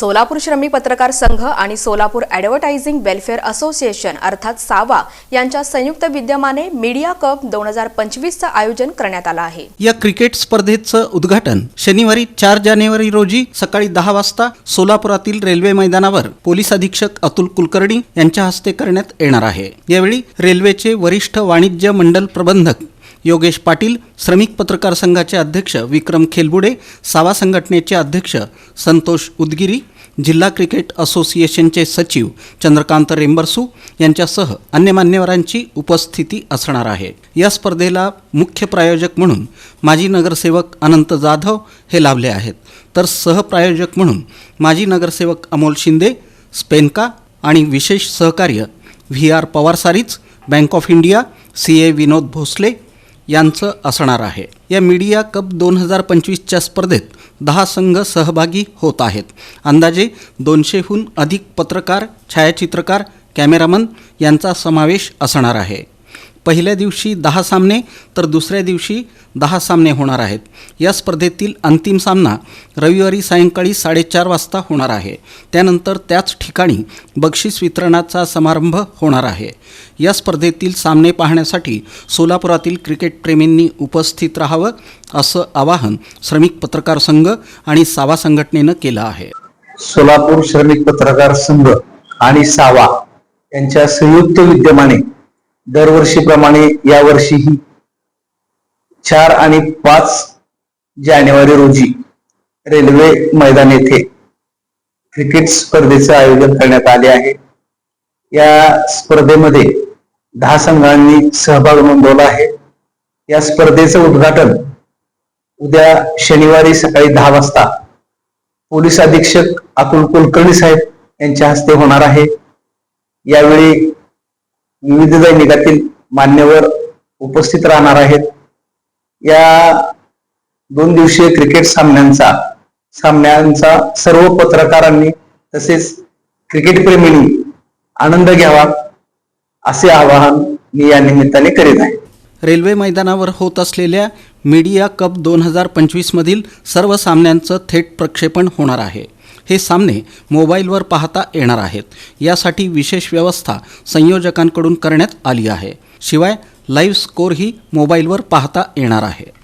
सोलापूर श्रमिक पत्रकार संघ आणि सोलापूर ॲडव्हर्टायझिंग वेलफेअर असोसिएशन अर्थात सावा यांच्या संयुक्त विद्यमाने मीडिया कप दोन हजार पंचवीसचं आयोजन करण्यात आलं आहे. या क्रिकेट स्पर्धेचं उद्घाटन शनिवारी चार जानेवारी रोजी सकाळी दहा वाजता सोलापुरातील रेल्वे मैदानावर पोलीस अधीक्षक अतुल कुलकर्णी यांच्या हस्ते करण्यात येणार आहे. यावेळी रेल्वेचे वरिष्ठ वाणिज्य मंडल प्रबंधक योगेश पाटील श्रमिक पत्रकार संघाचे अध्यक्ष विक्रम खेलबुडे सावा संघटनेचे अध्यक्ष संतोष उदगिरी जिल्हा क्रिकेट असोसिएशनचे सचिव चंद्रकांत रेंबरसू यांच्यासह अन्य मान्यवरांची उपस्थिती असणार आहे. या स्पर्धेला मुख्य प्रायोजक म्हणून माजी नगरसेवक अनंत जाधव हे लाभले आहेत. तर सहप्रायोजक म्हणून माजी नगरसेवक अमोल शिंदे स्पेनका आणि विशेष सहकार्य V R पवारसारीच bank of India C A Vinod Bhosale यांचं असणार आहे. या मीडिया कप दोन हजार पंचवीसच्या स्पर्धेत दहा संघ सहभागी होत आहेत. अंदाजे दोनशेहून अधिक पत्रकार छायाचित्रकार कॅमेरामन यांचा समावेश असणार आहे. पहिल्या दिवशी दहा सामने तर दुसऱ्या दिवशी दहा सामने होणार आहेत. या स्पर्धेतील अंतिम सामना रविवारी सायंकाळी साडेचार वाजता होणार आहे. त्यानंतर त्याच ठिकाणी बक्षीस वितरणाचा समारंभ होणार आहे. या स्पर्धेतील सामने पाहण्यासाठी सोलापुरातील क्रिकेटप्रेमींनी उपस्थित राहावं असं आवाहन श्रमिक पत्रकार संघ आणि सावा संघटनेनं केलं आहे. सोलापूर श्रमिक पत्रकार संघ आणि सावा यांच्या संयुक्त विद्यमाने दरवर्षीप्रमाणे यावर्षीही चार आणि पाच जानेवारी रोजी रेल्वे मैदान येथे क्रिकेट स्पर्धेचं आयोजन करण्यात आले आहे. या स्पर्धेमध्ये दहा संघांनी सहभाग नोंदवला आहे. या स्पर्धेचं उद्घाटन उद्या शनिवारी सकाळी दहा वाजता पोलीस अधीक्षक अतुल कुलकर्णी साहेब यांच्या हस्ते होणार आहे. यावेळी विविध दैनिकातील मान्यवर उपस्थित राहणार आहेत. या दोन दिवसीय क्रिकेट सामन्यांचा सामन्यांचा सर्व पत्रकारांनी तसेच क्रिकेट प्रेमींनी आनंद घ्यावा असे आवाहन मी या निमित्ताने करीत आहे. रेल्वे मैदानावर होत असलेल्या मीडिया कप दोन हजार पंचवीसमधील सर्व सामन्यांचं थेट प्रक्षेपण होणार आहे. हे सामने मोबाईलवर पाहता येणार आहेत. यासाठी विशेष व्यवस्था संयोजकांकडून करण्यात आली आहे. शिवाय लाईव्ह स्कोरही मोबाईलवर पाहता येणार आहे.